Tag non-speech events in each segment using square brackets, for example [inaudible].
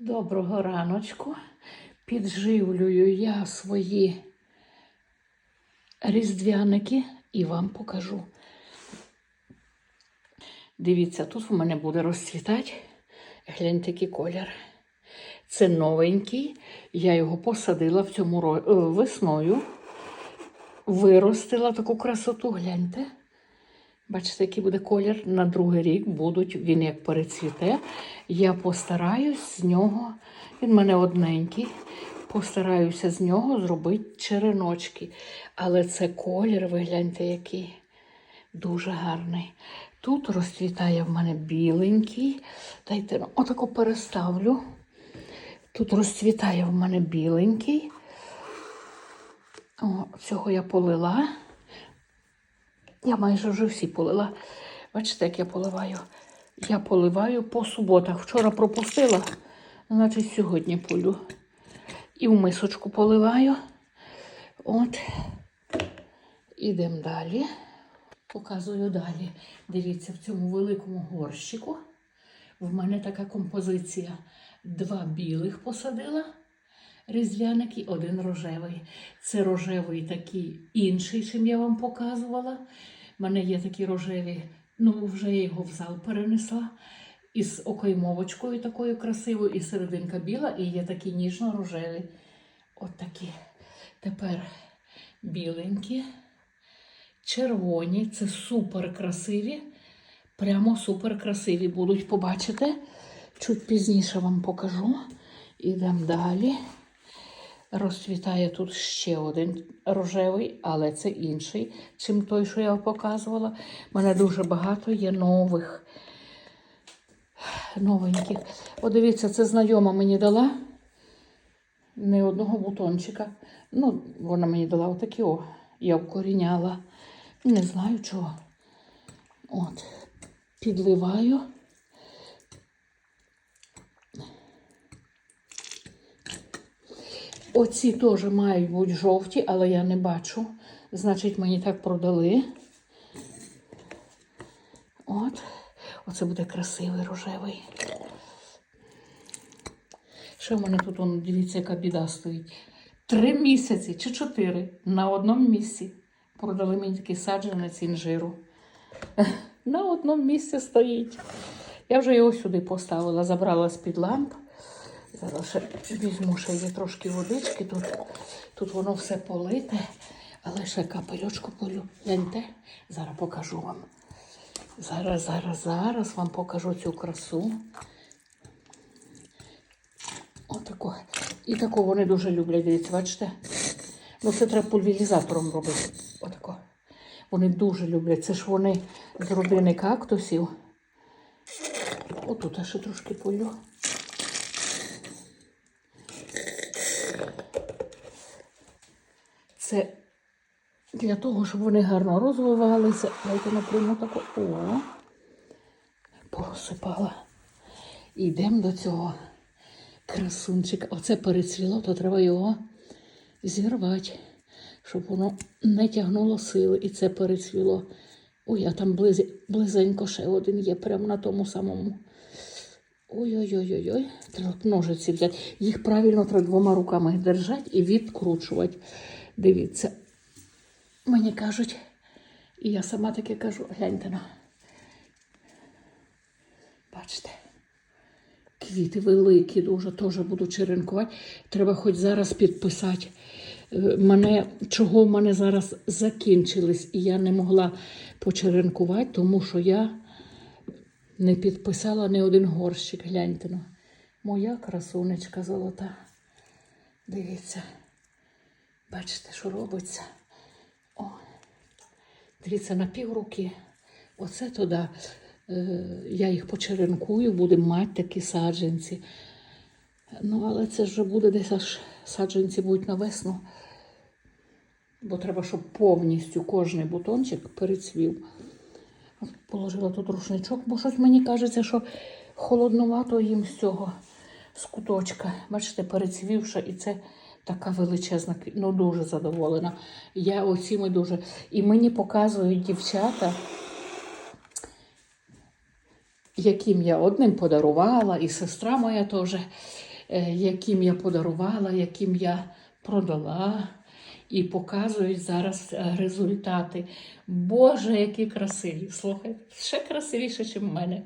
Доброго раночку. Підживлюю я свої різдвяники і вам покажу. Дивіться, тут в мене буде розцвітати. Гляньте, який колір. Це новенький. Я його посадила в цьому е, весною. Виростила таку красоту, гляньте. Бачите, який буде колір на другий рік будуть, він як перецвіте. Я постараюсь з нього, він в мене одненький, постараюся з нього зробити череночки. Але це колір, ви гляньте, який дуже гарний. Тут розцвітає в мене біленький. Дайте ну, отако переставлю. Тут розцвітає в мене біленький. О, цього я полила. Я майже вже всі полила. Бачите, як я поливаю? Я поливаю по суботах. Вчора пропустила, значить сьогодні полю. І в мисочку поливаю. От. Ідемо далі. Показую далі. Дивіться, в цьому великому горщику в мене така композиція. Два білих посадила різдвяник і один рожевий. Це рожевий такий інший, чим я вам показувала. У мене є такі рожеві, ну вже я його в зал перенесла. Із окоймовочкою такою красивою, і серединка біла, і є такі ніжно-рожеві. От такі. Тепер біленькі, червоні, це супер красиві. Прямо супер красиві будуть, побачите. Чуть пізніше вам покажу. Ідемо далі. Розцвітає тут ще один рожевий, але це інший, чим той, що я показувала. У мене дуже багато є нових, новеньких. О, дивіться, це знайома мені дала не одного бутончика. Ну, вона мені дала отакі, о, я вкоріняла. Не знаю чого. От, підливаю. Оці теж мають бути жовті, але я не бачу. Значить, мені так продали. От. Оце буде красивий рожевий. Що в мене тут, он, дивіться, яка біда стоїть. Три місяці чи чотири на одному місці. Продали мені такий саджанець інжиру. [laughs] На одному місці стоїть. Я вже його сюди поставила, забрала з-під ламп. Зараз ще візьму ще є трошки водички. Тут, тут воно все полите, але ще капельочку полю. Гляньте, зараз покажу вам. Зараз, зараз, зараз вам покажу цю красу. Отако. І таку вони дуже люблять, дивіться, бачите? Ну, це треба пульверізатором робити. Отако. Вони дуже люблять. Це ж вони з родини кактусів. Отут я ще трошки полю. Це для того, щоб вони гарно розвивалися. Дайте напряму таку. О, порозсипала. Йдемо до цього красунчика. Оце перецвіло, то треба його зірвати, щоб воно не тягнуло сили. І це перецвіло. Ой, а там близ... близенько ще один є, прямо на тому самому. Ой-ой-ой-ой, треба ножиці взяти. Їх правильно треба двома руками держати і відкручувати. Дивіться, мені кажуть, і я сама таке кажу, гляньте на. Бачите, квіти великі, дуже теж буду черенкувати. Треба хоч зараз підписати. Е, Мене, чого в мене зараз закінчились, і я не могла почеренкувати, тому що я не підписала ні один горщик. Гляньте. ну. Моя красунечка золота. Дивіться. Бачите, що робиться? О, дивіться, на півруки. Оце туди. Е, я їх почеренкую, будемо мати такі саджанці. Ну, але це вже буде десь аж саджанці будуть на весну. Бо треба, щоб повністю кожний бутончик перецвів. Положила тут рушничок, бо щось мені кажеться, що холодновато їм з цього з куточка. Бачите, перецвівша, і це така величезна, ну дуже задоволена. Я оціми дуже. І мені показують дівчата, яким я одним подарувала, і сестра моя теж. е, яким я подарувала, яким я продала. І показують зараз е, результати. Боже, які красиві! Слухайте, ще красивіше, ніж в мене.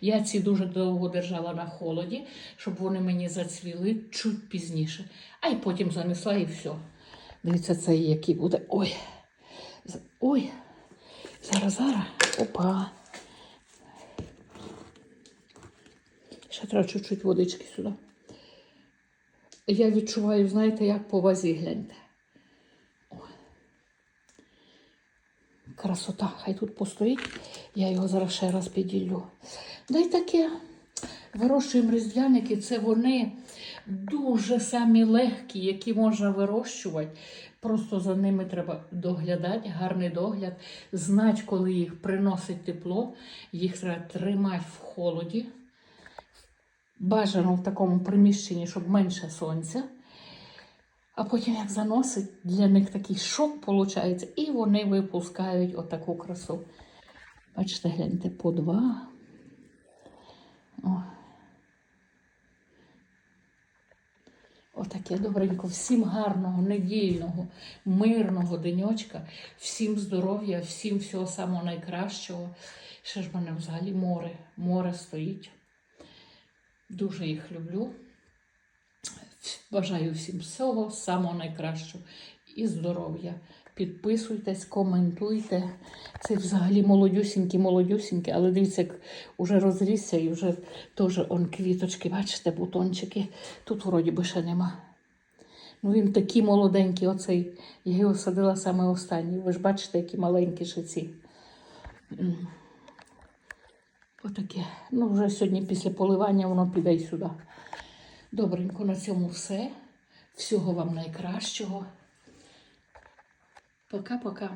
Я ці дуже довго держала на холоді, щоб вони мені зацвіли чуть пізніше. А й потім занесла і все. Дивіться, це який буде. Ой. Ой. Зараз, зараз. Опа. Ще треба чуть-чуть водички сюди. Я відчуваю, знаєте, як по вазі гляньте. Красота, хай тут постоїть. Я його зараз ще раз піділлю. Да й таке. Вирощуємо різдвяники, це вони дуже самі легкі, які можна вирощувати. Просто за ними треба доглядати, гарний догляд, знати, коли їх приносить тепло, їх треба тримати в холоді. Бажано в такому приміщенні, щоб менше сонця. А потім, як заносить, для них такий шок виходить, і вони випускають отаку красу. Бачите, гляньте, по два. О. Отаке добренько. Всім гарного, недільного, мирного денечка, всім здоров'я, всім всього самого найкращого. Ще ж в мене взагалі море, море стоїть. Дуже їх люблю. Бажаю всім всього самого найкращого і здоров'я. Підписуйтесь, коментуйте. Це взагалі молодюсінькі, молодюсінькі, але дивіться, як уже розрісся і вже теж он квіточки, бачите, бутончики. Тут вроді би ще нема. Ну він такий молоденький, оцей. Я його садила саме останній. Ви ж бачите, які маленькі ще ці. Отаке. Ну, вже сьогодні після поливання воно піде й сюди. Добренько, на цьому все. Всього вам найкращого. Пока-пока.